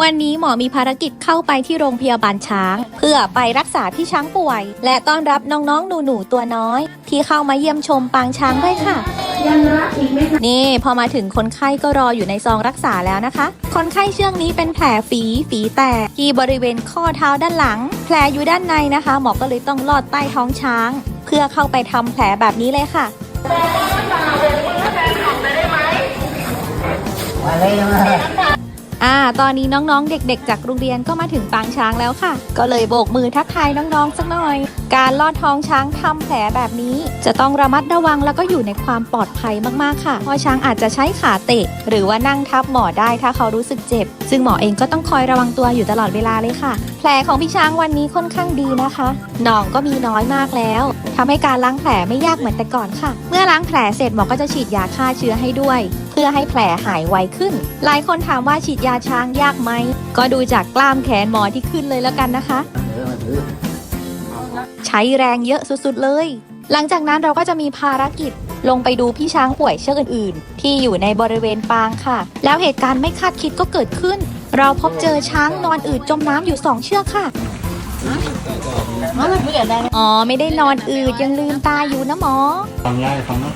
วันนี้หมอมีภารกิจเข้าไปที่โรงพยาบาลช้าง เพื่อไปรักษาพี่ช้างป่วย และต้อนรับน้องๆหนูๆตัวน้อย ที่เข้ามาเยี่ยมชมปางช้างด้วยค่ะ ยังรักอีกไหมคะนี่พอมาถึงคนไข้ก็รออยู่ในซองรักษาแล้วนะคะ คนไข้เชือกนี้เป็นแผลฝีฝีแตกที่บริเวณข้อเท้าด้านหลัง แผลอยู่ด้านในนะคะ หมอก็เลยต้องลอดใต้ท้องช้าง เพื่อเข้าไปทำแผลแบบนี้เลยค่ะอะไรยังไง อ่า ตอนนี้น้องๆ เด็กๆ จากโรงเรียนก็มาถึงปางช้างแล้วค่ะ ก็เลยโบกมือทักทายน้องๆ สักหน่อย การลอดท้องช้างทำแผลแบบนี้ จะต้องระมัดระวังแล้วก็อยู่ในความปลอดภัยมากๆ ค่ะ เพราะช้างอาจจะใช้ขาเตะ หรือว่านั่งทับหมอได้ถ้าเขารู้สึกเจ็บ ซึ่งหมอเองก็ต้องคอยระวังตัวอยู่ตลอดเวลาเลยค่ะ แผลของพี่ช้างวันนี้ค่อนข้างดีนะคะหนองก็มีน้อยมากแล้วทำให้การล้างแผลไม่ยากเหมือนแต่ก่อนค่ะ เมื่อล้างแผลเสร็จหมอก็จะฉีดยาฆ่าเชื้อให้ด้วย พื่อให้แผลหายไวขึ้น หลายคนถามว่าฉีดยาช้างยากไหม ก็ดูจากกล้ามแขนหมอที่ขึ้นเลยแล้วกันนะคะ ใช้แรงเยอะสุดๆเลย หลังจากนั้นเราก็จะมีภารกิจลงไปดูพี่ช้างป่วยเชือกอื่นๆ ที่อยู่ในบริเวณปางค่ะ แล้วเหตุการณ์ไม่คาดคิดก็เกิดขึ้น เราพบเจอช้างนอนอืดจมน้ำอยู่สองเชือกค่ะ อ๋อ ไม่ได้นอนอืดยังลืมตาอยู่นะหมอ ฟังย่ายฟังนะ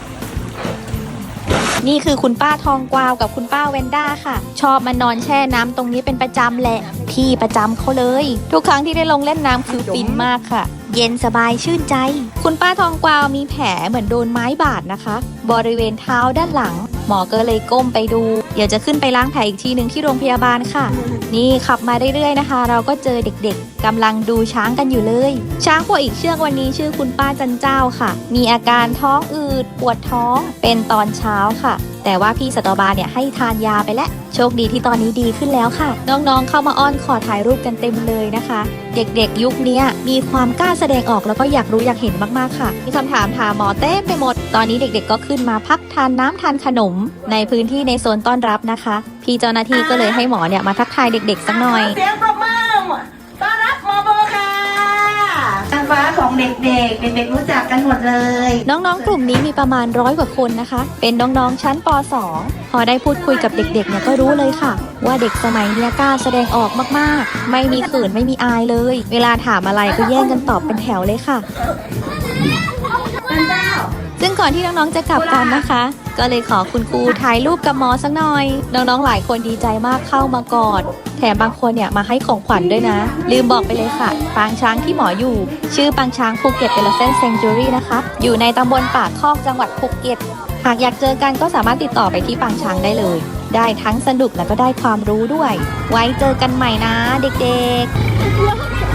นี่คือคุณป้าทองกวาวกับคุณป้าเวนด้าค่ะ ชอบมานอนแช่น้ำตรงนี้เป็นประจำแหละ ที่ประจำเขาเลย ทุกครั้งที่ได้ลงเล่นน้ำคือฟินมากค่ะ เย็นสบายชื่นใจ คุณป้าทองกวาวมีแผลเหมือนโดนไม้บาดนะคะ บริเวณเท้าด้านหลัง หมอก็เลยก้มไปดู เดี๋ยวจะขึ้นไปล้างแผลอีกทีหนึ่งที่โรงพยาบาลค่ะ นี่ขับมาเรื่อยๆนะคะ เราก็เจอเด็กๆกำลังดูช้างกันอยู่เลย ช้างป่วยอีกเชือกวันนี้ชื่อคุณป้าจันเจ้าค่ะ มีอาการท้องอืดปวดท้องเป็นตอนเช้าค่ะ แต่ว่าพี่สัตวบาเนี่ยให้ทานยาไปแล้วโชคดีที่ตอนนี้ดีขึ้นแล้วค่ะ น้องๆ เข้ามาอ้อนขอถ่ายรูปกันเต็มเลยนะคะ เด็กๆ ยุคนี้มีความกล้าแสดงออกแล้วก็อยากรู้อยากเห็นมากๆค่ะ มีคำถามถามหมอเต้มไปหมด ตอนนี้เด็กๆ ก็ขึ้นมาพักทานน้ำทานขนม ในพื้นที่ในโซนต้อนรับนะคะ พี่เจ้าหน้าที่ก็เลยให้หมอเนี่ยมาทักทายเด็กๆสักหน่อย ของเด็กๆ เด็กๆรู้จักกันหมดเลย น้องๆ กลุ่มนี้มีประมาณร้อยกว่าคนนะคะ เป็นน้องๆ ชั้นป .2 พอได้พูดคุยกับเด็กๆ เนี่ยก็รู้เลยค่ะ ว่าเด็กสมัยเนี้ยกล้าแสดงออกมากๆ ไม่มีเขินไม่มีอายเลย เวลาถามอะไรก็แย่งกันตอบเป็นแถวเลยค่ะ ซึ่งก่อนที่น้องๆจะกลับกันนะคะ ก็เลยขอคุณครูถ่ายรูปกับหมอสักหน่อย น้องๆหลายคนดีใจมากเข้ามากอด แถมบางคนเนี่ยมาให้ของขวัญด้วยนะ ลืมบอกไปเลยค่ะ ปางช้างที่หมออยู่ ชื่อปางช้างภูเก็ตเอลเฟนเซงจูรี่นะคะ อยู่ในตำบลปากคอกจังหวัดภูเก็ต หากอยากเจอกันก็สามารถติดต่อไปที่ปางช้างได้เลย ได้ทั้งสนุกและก็ได้ความรู้ด้วย ไว้เจอกันใหม่นะ เด็กๆ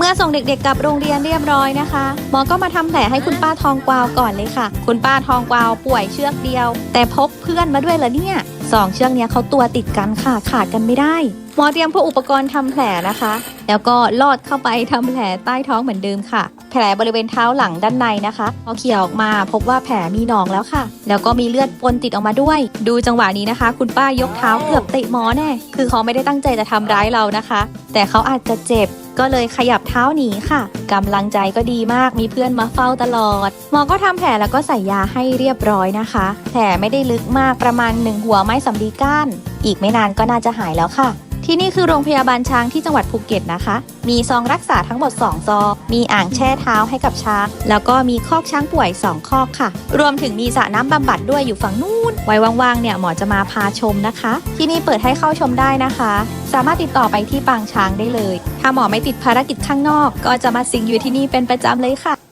เมื่อส่งเด็กๆกลับโรงเรียนเรียบร้อยนะคะ หมอก็มาทำแผลให้คุณป้าทองกวาวก่อนเลยค่ะ คุณป้าทองกวาวป่วยเชือกเดียว แต่พกเพื่อนมาด้วยเหรอเนี่ยสองเชือกเนี้ยเขาตัวติดกันค่ะขาดกันไม่ได้ หมอเตรียมพวกอุปกรณ์ทำแผลนะคะ แล้วก็ลอดเข้าไปทำแผลใต้ท้องเหมือนเดิมค่ะ แผลบริเวณเท้าหลังด้านในนะคะพอเขี่ยออกมาพบว่าแผลมีหนองแล้วค่ะ แล้วก็มีเลือดปนติดออกมาด้วย ดูจังหวะนี้นะคะ คุณป้ายกเท้าเกือบเตะหมอแน่คือเขาไม่ได้ตั้งใจจะทำร้ายเรานะคะ แต่เขาอาจจะเจ็บ ก็เลยขยับเท้าหนีค่ะกำลังใจก็ดีมากมีเพื่อนมาเฝ้าตลอด หมอก็ทำแผลแล้วก็ใส่ยาให้เรียบร้อยนะคะ แผลไม่ได้ลึกมากประมาณหนึ่งหัวไม้สำลีก้าน อีกไม่นานก็น่าจะหายแล้วค่ะที่นี่คือโรงพยาบาลช้างที่จังหวัดภูเก็ตนะคะ มีซองรักษาทั้งหมด 2 ซอง มีอ่างแช่เท้าให้กับช้าง แล้วก็มีคอกช้างป่วย 2 คอกค่ะ รวมถึงมีสระน้ำบำบัดด้วยอยู่ฝั่งนู้น ไว้ว่างๆ เนี่ยหมอจะมาพาชมนะคะ ที่นี่เปิดให้เข้าชมได้นะคะ สามารถติดต่อไปที่ปางช้างได้เลย ถ้าหมอไม่ติดภารกิจข้างนอก ก็จะมาสิงอยู่ที่นี่เป็นประจำเลยค่ะ